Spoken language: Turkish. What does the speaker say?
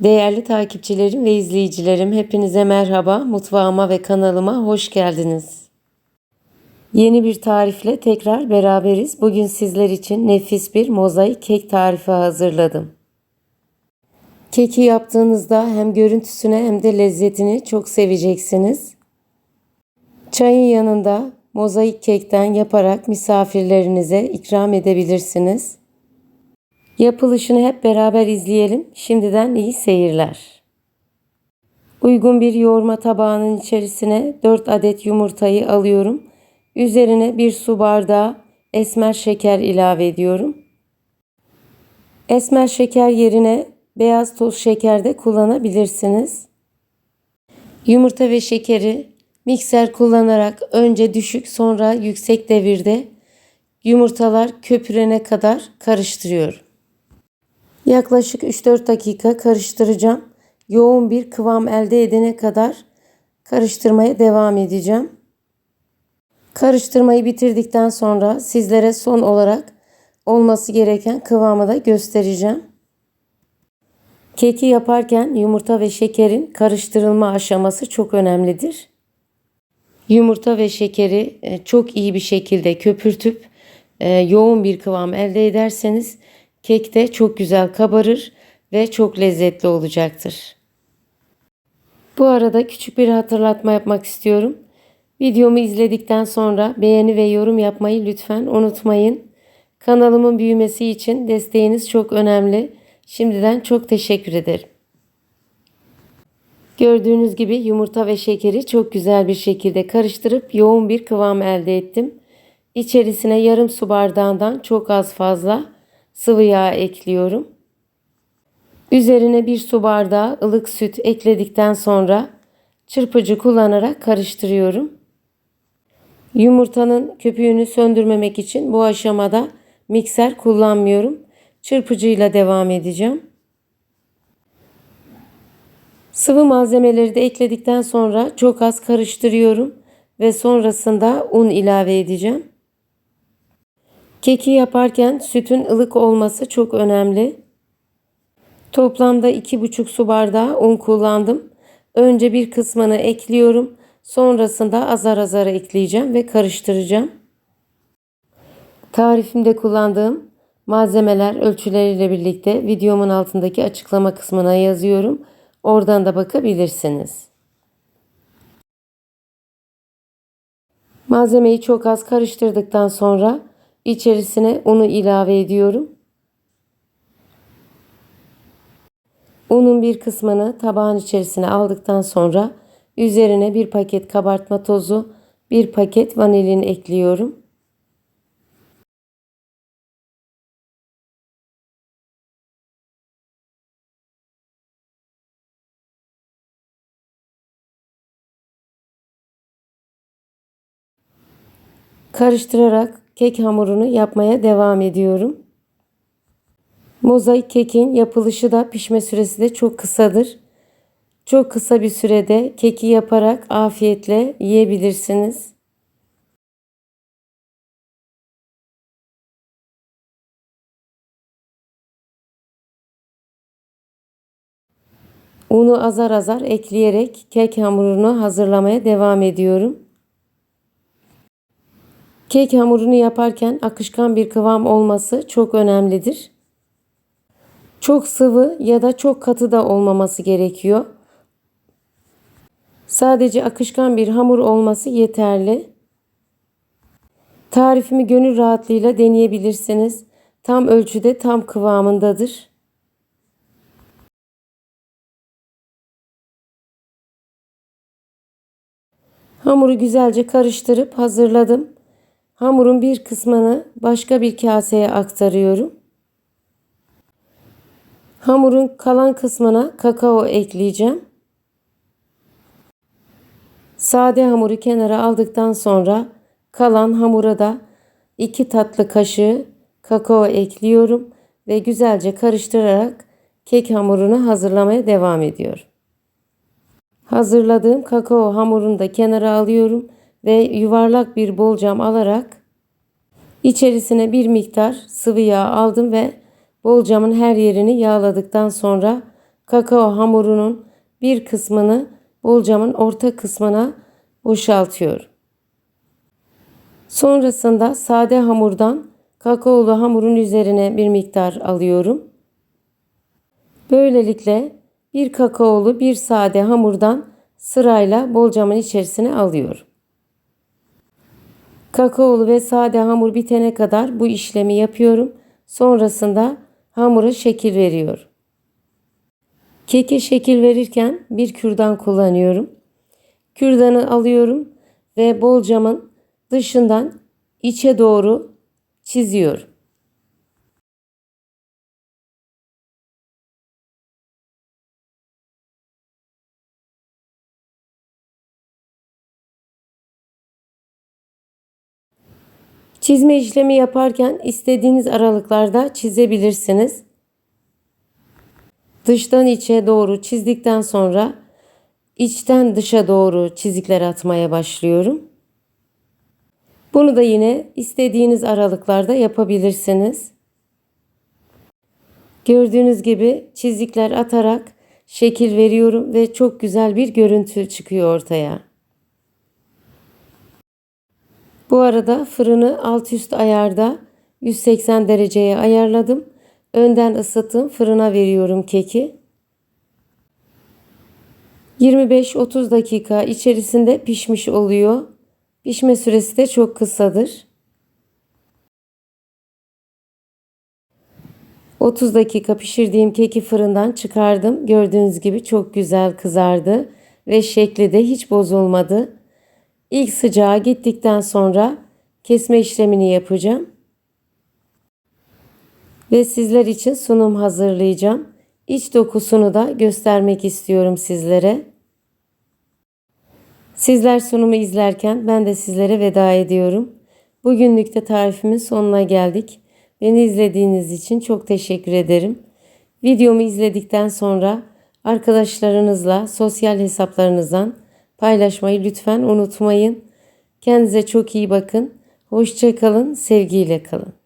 Değerli takipçilerim ve izleyicilerim hepinize merhaba. Mutfağıma ve kanalıma hoş geldiniz. Yeni bir tarifle tekrar beraberiz. Bugün sizler için nefis bir mozaik kek tarifi hazırladım. Keki yaptığınızda hem görüntüsüne hem de lezzetini çok seveceksiniz. Çayın yanında mozaik kekten yaparak misafirlerinize ikram edebilirsiniz. Yapılışını hep beraber izleyelim. Şimdiden iyi seyirler. Uygun bir yoğurma tabağının içerisine 4 adet yumurtayı alıyorum. Üzerine bir su bardağı esmer şeker ilave ediyorum. Esmer şeker yerine beyaz toz şeker de kullanabilirsiniz. Yumurta ve şekeri mikser kullanarak önce düşük sonra yüksek devirde yumurtalar köpürene kadar karıştırıyorum. Yaklaşık 3-4 dakika karıştıracağım. Yoğun bir kıvam elde edene kadar karıştırmaya devam edeceğim. Karıştırmayı bitirdikten sonra sizlere son olarak olması gereken kıvamı da göstereceğim. Keki yaparken yumurta ve şekerin karıştırılma aşaması çok önemlidir. Yumurta ve şekeri e, çok iyi bir şekilde köpürtüp e, yoğun bir kıvam elde ederseniz Kek de çok güzel kabarır ve çok lezzetli olacaktır. Bu arada küçük bir hatırlatma yapmak istiyorum. Videomu izledikten sonra beğeni ve yorum yapmayı lütfen unutmayın. Kanalımın büyümesi için desteğiniz çok önemli. Şimdiden çok teşekkür ederim. Gördüğünüz gibi yumurta ve şekeri çok güzel bir şekilde karıştırıp yoğun bir kıvam elde ettim. İçerisine yarım su bardağından çok az fazla sıvı yağ ekliyorum. Üzerine bir su bardağı ılık süt ekledikten sonra çırpıcı kullanarak karıştırıyorum. Yumurtanın köpüğünü söndürmemek için bu aşamada mikser kullanmıyorum. Çırpıcıyla devam edeceğim. Sıvı malzemeleri de ekledikten sonra çok az karıştırıyorum ve sonrasında un ilave edeceğim. Keki yaparken sütün ılık olması çok önemli. Toplamda 2,5 su bardağı un kullandım. Önce bir kısmını ekliyorum. Sonrasında azar azar ekleyeceğim ve karıştıracağım. Tarifimde kullandığım malzemeler ölçüleriyle birlikte videomun altındaki açıklama kısmına yazıyorum. Oradan da bakabilirsiniz. Malzemeyi çok az karıştırdıktan sonra İçerisine unu ilave ediyorum. Unun bir kısmını tabağın içerisine aldıktan sonra üzerine bir paket kabartma tozu, bir paket vanilin ekliyorum. Karıştırarak kek hamurunu yapmaya devam ediyorum. Mozaik kekin yapılışı da pişme süresi de çok kısadır. Çok kısa bir sürede keki yaparak afiyetle yiyebilirsiniz. Unu azar azar ekleyerek kek hamurunu hazırlamaya devam ediyorum. Kek hamurunu yaparken akışkan bir kıvam olması çok önemlidir. Çok sıvı ya da çok katı da olmaması gerekiyor. Sadece akışkan bir hamur olması yeterli. Tarifimi gönül rahatlığıyla deneyebilirsiniz. Tam ölçüde, tam kıvamındadır. Hamuru güzelce karıştırıp hazırladım. Hamurun bir kısmını başka bir kaseye aktarıyorum. Hamurun kalan kısmına kakao ekleyeceğim. Sade hamuru kenara aldıktan sonra kalan hamura da 2 tatlı kaşığı kakao ekliyorum ve güzelce karıştırarak kek hamurunu hazırlamaya devam ediyorum. Hazırladığım kakao hamurunu da kenara alıyorum ve yuvarlak bir bolcam alarak içerisine bir miktar sıvı yağ aldım ve bolcamın her yerini yağladıktan sonra kakao hamurunun bir kısmını bolcamın orta kısmına boşaltıyorum. Sonrasında sade hamurdan kakaolu hamurun üzerine bir miktar alıyorum. Böylelikle bir kakaolu bir sade hamurdan sırayla bolcamın içerisine alıyorum. Kakaolu ve sade hamur bitene kadar bu işlemi yapıyorum. Sonrasında hamura şekil veriyorum. Keke şekil verirken bir kürdan kullanıyorum. Kürdanı alıyorum ve bolcamın dışından içe doğru çiziyorum. Çizme işlemi yaparken istediğiniz aralıklarda çizebilirsiniz. Dıştan içe doğru çizdikten sonra içten dışa doğru çizikler atmaya başlıyorum. Bunu da yine istediğiniz aralıklarda yapabilirsiniz. Gördüğünüz gibi çizikler atarak şekil veriyorum ve çok güzel bir görüntü çıkıyor ortaya. Bu arada fırını alt üst ayarda 180 dereceye ayarladım. Önden ısıttım fırına veriyorum keki. 25-30 dakika içerisinde pişmiş oluyor. Pişme süresi de çok kısadır. 30 dakika pişirdiğim keki fırından çıkardım. Gördüğünüz gibi çok güzel kızardı ve şekli de hiç bozulmadı. İlk sıcağı gittikten sonra kesme işlemini yapacağım. Ve sizler için sunum hazırlayacağım. İç dokusunu da göstermek istiyorum sizlere. Sizler sunumu izlerken ben de sizlere veda ediyorum. Bugünlük de tarifimin sonuna geldik. Beni izlediğiniz için çok teşekkür ederim. Videomu izledikten sonra arkadaşlarınızla sosyal hesaplarınızdan paylaşmayı lütfen unutmayın. Kendinize çok iyi bakın. Hoşça kalın, sevgiyle kalın.